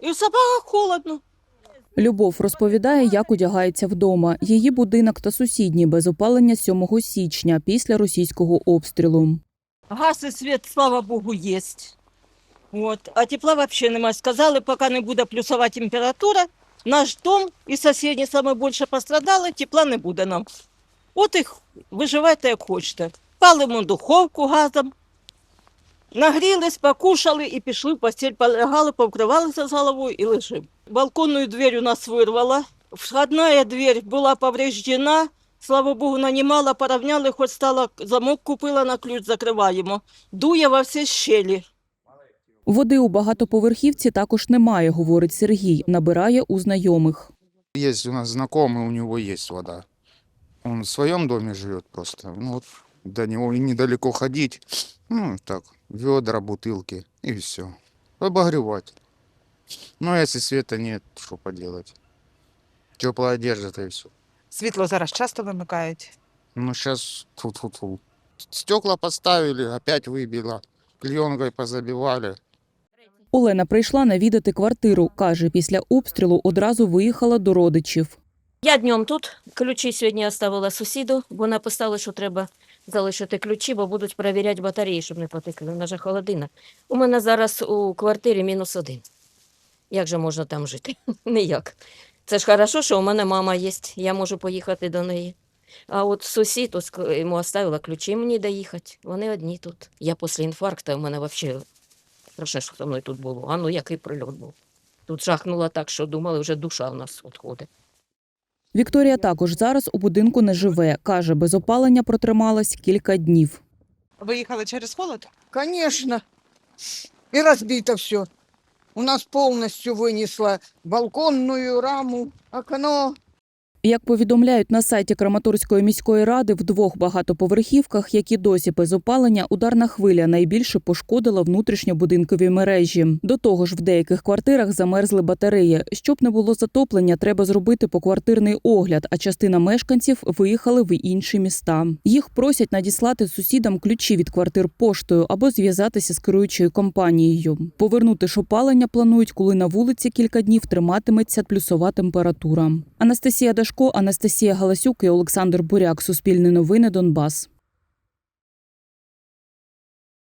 І в собаках холодно. Любов розповідає, як одягається вдома. Її будинок та сусідній без опалення 7 січня після російського обстрілу. Газ і світ, слава Богу, є. От. А тепла взагалі немає. Сказали, поки не буде плюсова температура, наш дом і сусідні саме більше пострадали, тепла не буде нам. От і виживайте, як хочете. Палимо духовку газом, нагрілись, покушали і пішли в постіль, полягали, повкривалися з головою і лежимо. Балконную дверь у нас вирвала. Входная дверь була повреждена. Слава Богу, нанімала, порівняли, хоч стала замок купила на ключ, закриваємо. Дує во всі щелі. Води у багатоповерхівці також немає, говорить Сергій. Набирає у знайомих. Есть у нас знакомый, у него есть вода. Он в своем доме живет просто. Ну вот до него и недалеко ходить. Ну, так, ведра, бутылки и все. Обогревать. Ну, а если света нет, что поделать? Теплая одежда-то и все. Світло зараз часто вимикають. Ну, сейчас тут тут тут. Стекла поставили, опять выбило. Клеенкой позабивали. Олена прийшла навідати квартиру. Каже, після обстрілу одразу виїхала до родичів. Я днем тут. Ключі сьогодні оставила сусіду, бо написали, що треба залишити ключі, бо будуть перевіряти батареї, щоб не потекли. Вона же холодина. У мене зараз у квартирі мінус один. Як же можна там жити? Ніяк. Це ж хорошо, що у мене мама є, я можу поїхати до неї. А от сусід йому оставила ключі мені доїхати. Вони одні тут. Я після інфаркту, у мене взагалі страшне, що зі мною тут було. А ну який прильот був. Тут жахнуло так, що думали, вже душа в нас відходить. Вікторія також зараз у будинку не живе. Каже, без опалення протрималась кілька днів. Виїхали через холод? Звісно. І розбито все. У нас повністю вынесло балконну раму, окно. Як повідомляють на сайті Краматорської міської ради, в двох багатоповерхівках, які досі без опалення, ударна хвиля найбільше пошкодила внутрішньобудинкові мережі. До того ж, в деяких квартирах замерзли батареї. Щоб не було затоплення, треба зробити поквартирний огляд, а частина мешканців виїхали в інші міста. Їх просять надіслати сусідам ключі від квартир поштою або зв'язатися з керуючою компанією. Повернути ж опалення планують, коли на вулиці кілька днів триматиметься плюсова температура. Анастасія Дашко, Анастасія Галасюк і Олександр Буряк. Суспільне новини Донбас.